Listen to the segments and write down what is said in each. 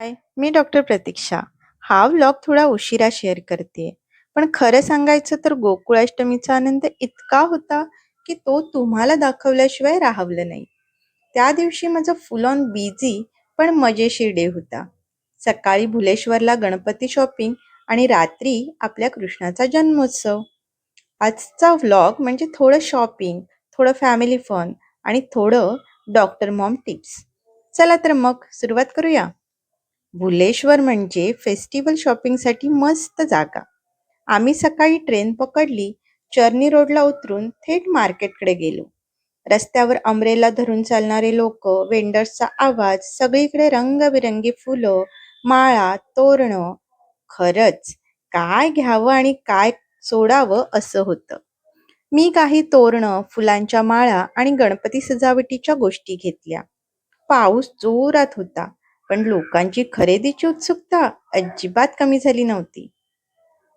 हाय, मी doctor प्रतीक्षा. हा vlog थोडा उशिरा शेअर करते. पण खरं सांगायचं तर गोकुळाष्टमीचा आनंद इतका होता की तो तुम्हाला दाखवल्याशिवाय राहवलं नाही. त्या दिवशी माझा फुल ऑन बिझी पण मजेशीर डे होता. सकाळी भुलेश्वरला गणपती शॉपिंग आणि रात्री आपल्या कृष्णाचा जन्मोत्सव. आजचा व्लॉग म्हणजे थोडं शॉपिंग, थोडं फॅमिली फन आणि थोडं डॉक्टर मॉम टिप्स. चला तर मग सुरुवात करूया. भुलेश्वर म्हणजे फेस्टिवल शॉपिंगसाठी मस्त जागा. आम्ही सकाळी ट्रेन पकडली, चर्नी रोडला उतरून थेट मार्केटकडे गेलो. रस्त्यावर अमरेला धरून चालणारे लोक, वेंडर्सचा आवाज, सगळीकडे रंगबिरंगी फुलं, माळा, तोरणं. खरंच काय घ्यावं आणि काय सोडावं असं होतं. मी काही तोरणं, फुलांच्या माळा आणि गणपती सजावटीच्या गोष्टी घेतल्या. पाऊस जोरात होता, पण लोकांची खरेदीची उत्सुकता अजिबात कमी झाली नव्हती.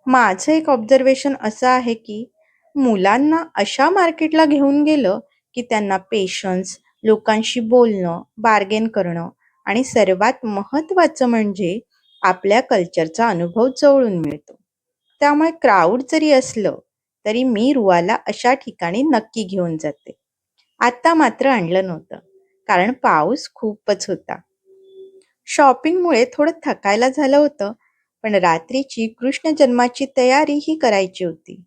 माझं एक ऑब्झर्वेशन असं आहे की मुलांना अशा मार्केटला घेऊन गेलं की त्यांना पेशन्स, लोकांशी बोलणं, बार्गेन करणं आणि सर्वात महत्त्वाचं म्हणजे आपल्या कल्चरचा अनुभव जवळून मिळतो. त्यामुळे क्राऊड जरी असलं तरी मी रुवाला अशा ठिकाणी नक्की घेऊन जाते. आता मात्र आणलं नव्हतं, कारण पाऊस खूपच होता. शॉपिंगमुळे थोडं थकायला झालं होतं, पण रात्रीची कृष्ण जन्माची तयारी ही करायची होती.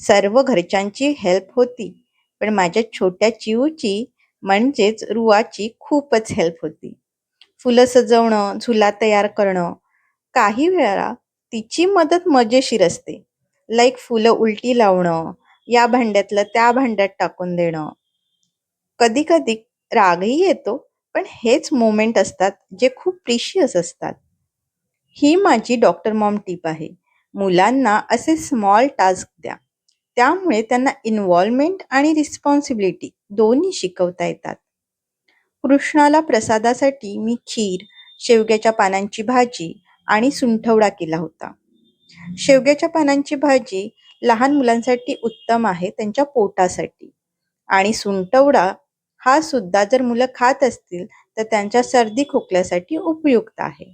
सर्व घरच्यांची हेल्प होती, पण माझ्या छोट्या चिऊची म्हणजेच रुवाची खूपच हेल्प होती. फुलं सजवणं, झुला तयार करणं. काही वेळा तिची मदत मजेशीर असते. लाईक फुलं उलटी लावणं, या भांड्यातलं त्या भांड्यात टाकून देणं. कधी कधी रागही येतो, पण हेच मोमेंट असतात जे खूप प्रिशियस असतात. ही माझी डॉक्टर मॉम टीप आहे. मुलांना असे स्मॉल टास्क द्या. त्यामुळे त्यांना इन्व्हॉल्वमेंट आणि रिस्पॉन्सिबिलिटी दोन्ही शिकवता येतात. कृष्णाला प्रसादासाठी मी खीर, शेवग्याच्या पानांची भाजी आणि सुंठवडा केला होता. शेवग्याच्या पानांची भाजी लहान मुलांसाठी उत्तम आहे त्यांच्या पोटासाठी आणि सुंठवडा हा सुद्धा जर मुलं खात असतील तर त्यांच्या सर्दी खोकल्यासाठी उपयुक्त आहे.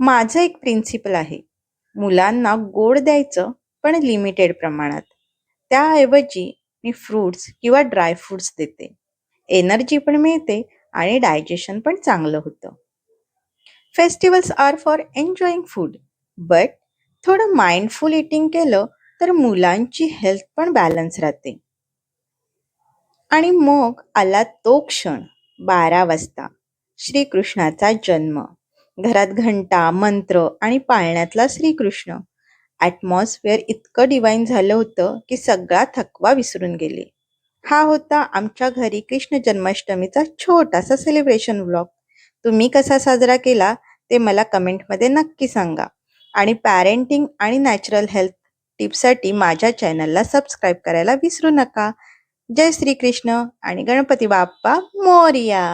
माझं एक प्रिन्सिपल आहे, मुलांना गोड द्यायचं पण लिमिटेड प्रमाणात. त्याऐवजी मी फ्रुट्स किंवा ड्रायफ्रुट्स देते. एनर्जी पण मिळते आणि डायजेशन पण चांगलं होतं. Festivals are for enjoying food, but थोडं माइंडफुल इटिंग केलं तर मुलांची हेल्थ पण बॅलन्स राहते. आणि मग आला तो क्षण, बारा वाजता, श्रीकृष्णाचा जन्म. घरात घंटा, मंत्र आणि पाळण्यातला श्रीकृष्ण. ॲटमॉस्फिअर इतकं डिवाईन झालं होतं की सगळा थकवा विसरून गेले. हा होता आमच्या घरी कृष्ण जन्माष्टमीचा छोटासा सेलिब्रेशन व्लॉग. तुम्ही कसा साजरा केला ते मला कमेंटमध्ये नक्की सांगा. आणि पॅरेंटिंग आणि नॅचरल हेल्थ टिप्ससाठी माझ्या चॅनलला सबस्क्राईब करायला विसरू नका. जय श्रीकृष्ण आणि गणपती बाप्पा मोरया!